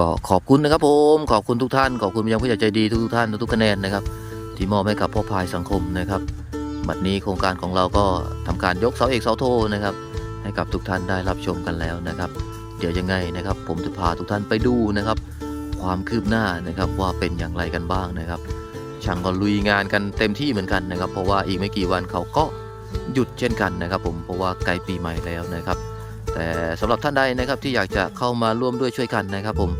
ก็ขอบคุณนะครับผม ขอบคุณทุกท่าน ขอบคุณยังผู้ใหญ่ใจดีทุกท่านทุกคะแนนนะครับ ที่มอบให้กับพ่อพายสังคมนะครับบัดนี้โครงการของเราก็ทำการยกเสาเอกเสาโทนะครับ ให้กับทุกท่านได้รับชมกันแล้วนะครับ เดี๋ยวยังไงนะครับ ผมจะพาทุกท่านไปดูนะครับ ความคืบหน้านะครับว่าเป็นอย่างไรกันบ้างนะครับ ช่างก็ลุยงานกันเต็มที่เหมือนกันนะครับ เพราะว่าอีกไม่กี่วันเขาก็หยุดเช่นกันนะครับ ผมเพราะว่าใกล้ปีใหม่แล้วนะครับ แต่สำหรับท่านใดนะครับที่อยากจะเข้ามาร่วมด้วยช่วยกันนะครับ ผม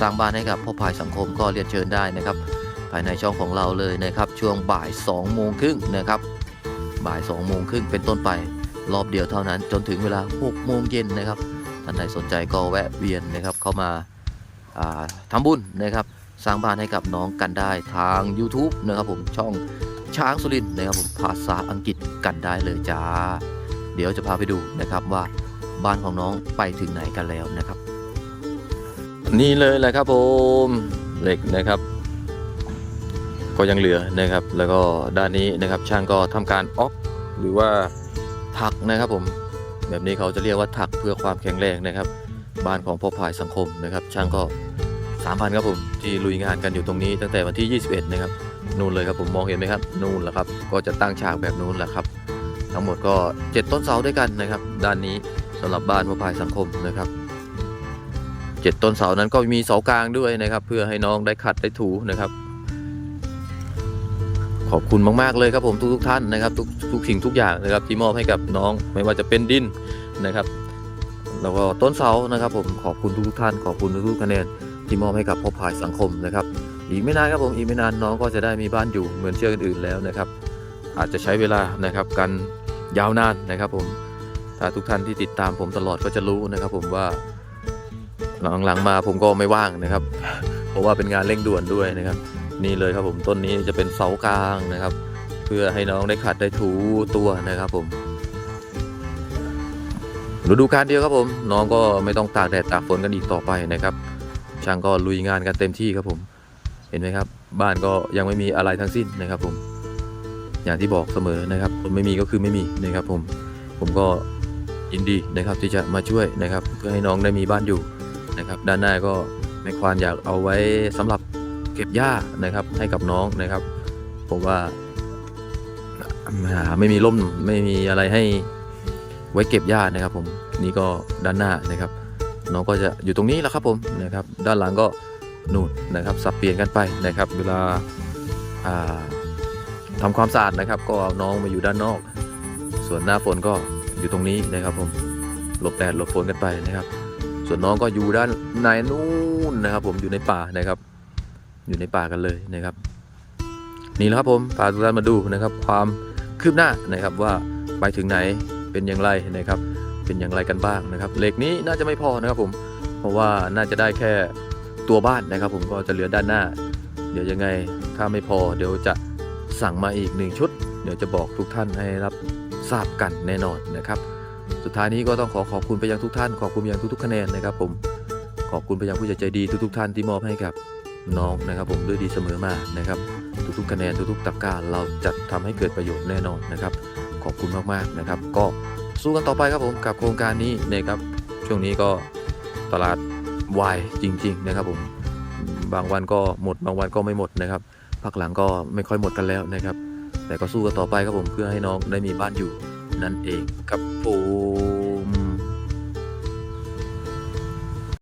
สร้างบ้านให้กับพ่อพายสังคมก็เรียนเชิญได้นะครับ ภายในช่องของเราเลยนะครับ ช่วงบ่าย2โมงครึ่งนะครับ บ่าย2โมงครึ่งเป็นต้นไป รอบเดียวเท่านั้นจนถึงเวลา6โมงเย็นนะครับท่านใดสนใจก็แวะเวียนนะครับเข้ามาาทำบุญนะครับ สร้างบ้านให้กับน้องกันได้ทาง YouTube นะครับผมช่องช้างสุรินนะครับผมภาษาอังกฤษกันได้เลยจ้า เดี๋ยวจะพาไปดูนะครับว่าบ้านของน้องไปถึงไหนกันแล้วนะครับ นี่เลยแหละครับผมเหล็กนะครับ ก็ยังเหลือนะครับ แล้วก็ด้านนี้นะครับช่างก็ทำการออกหรือว่าถักนะครับผมแบบนี้เขาจะเรียกว่าถักเพื่อความแข็งแรงนะครับ บ้านของพ่อพายสังคมนะครับ ช่างก็3,000ครับผมที่ลุยงานกันอยู่ตรงนี้ตั้งแต่วันที่ 21 นะครับ นู่นเลยครับผมมองเห็นไหมครับ นู่นแหละครับ ก็จะตั้งฉากแบบนู้นแหละครับ ทั้งหมดก็ 7 ต้นเสาด้วยกันนะครับ ด้านนี้สำหรับบ้านพ่อพายสังคมนะครับ 7 ต้นเสานั้นก็มีเสากลางด้วยนะครับ เพื่อให้น้องได้ขัดได้ถูนะครับ ขอบคุณมากๆเลยครับผมทุกๆท่านนะครับทุกทุกสิ่งทุกอย่างนะครับที่มอบให้กับน้องไม่ว่าจะเป็นดินนะครับ แล้วก็ต้นเสานะครับ ผมขอบคุณทุกๆท่านขอบคุณทุกๆคะแนนที่มอบให้กับพ่อพายสังคมนะครับ อีกไม่นานครับผมอีกไม่นานน้องก็จะได้มีบ้านอยู่เหมือนเชือกอื่นๆแล้วนะครับ อาจจะใช้เวลานะครับกัน ยาวนานนะครับผมถ้าทุกท่านที่ติดตามผมตลอดก็จะรู้นะครับ ผมว่าหลังๆมาผมก็ไม่ว่างนะครับ เพราะว่าเป็นงานเร่งด่วนด้วยนะครับ นี่เลยครับผมต้นนี้จะเป็นเสากลางนะครับ เพื่อให้น้องได้ขัดได้ถูตัวนะครับผมฤดูกาลเดียวครับผม น้องก็ไม่ต้องตากแดดตากฝนกันอีกต่อไปนะครับช่างก็ลุยงานกันเต็มที่ครับผม เห็นไหมครับ บ้านก็ยังไม่มีอะไรทั้งสิ้นนะครับผม อย่างที่บอกเสมอนะครับคนไม่มีก็คือไม่มีนะครับผมผมก็ยินดีนะครับที่จะมาช่วยนะครับเพื่อให้น้องได้มีบ้านอยู่นะครับ ด้านหน้าก็แม่ควานอยากเอาไว้สำหรับเก็บหญ้านะครับ ให้กับน้องนะครับผมว่าอ่าไม่มีร่มไม่มีอะไรให้ไว้เก็บหญ้านะครับ ผมนี่ก็ด้านหน้านะครับ น้องก็จะอยู่ตรงนี้แหละครับผมนะครับ ด้านหลังก็นู่นนะครับ สับเปลี่ยนกันไปนะครับ เวลาอ่า ทำความสะอาดนะครับ ก็เอาน้องมาอยู่ด้านนอก ส่วนหน้าฝนก็อยู่ตรงนี้นะครับผมหลบแดดหลบฝนกันไปนะครับ ส่วนน้องก็อยู่ด้านในนู่นนะครับ ผมอยู่ในป่านะครับ อยู่ในป่ากันเลยนะครับ นี่แหละครับผมพาทุกท่านมาดูนะครับ ความคืบหน้านะครับว่าไปถึงไหนเป็นอย่างไรนะครับ เป็นอย่างไรกันบ้างนะครับเหล็กนี้น่าจะไม่พอนะครับผมเพราะว่าน่าจะได้แค่ตัวบ้านนะครับ ผมก็จะเหลือด้านหน้า เดี๋ยวยังไงถ้าไม่พอเดี๋ยวจะ สั่งมาอีกหนึ่งชุด เดี๋ยวจะบอกทุกท่านให้รับทราบกันแน่นอนนะครับ สุดท้ายนี้ก็ต้องขอขอบคุณไปยังทุกท่าน ขอบคุณไปยังทุกๆคะแนนนะครับ ผมขอบคุณไปยังผู้ใหญ่ใจดีทุกๆท่านที่มอบให้กับน้องนะครับ ผมด้วยดีเสมอมานะครับ ทุกๆคะแนนทุกๆตะกร้าเราจะทำให้เกิดประโยชน์แน่นอนนะครับ ขอบคุณมากๆนะครับ ก็สู้กันต่อไปครับผมกับโครงการนี้นะครับ ช่วงนี้ก็ตลาดวายจริง ๆ นะครับ ผมบางวันก็หมดบางวันก็ไม่หมดนะครับ พักหลังก็ไม่ค่อยหมดกันแล้วนะครับ แต่ก็สู้กันต่อไปครับผมเพื่อให้น้องได้มีบ้านอยู่นั่นเองครับผม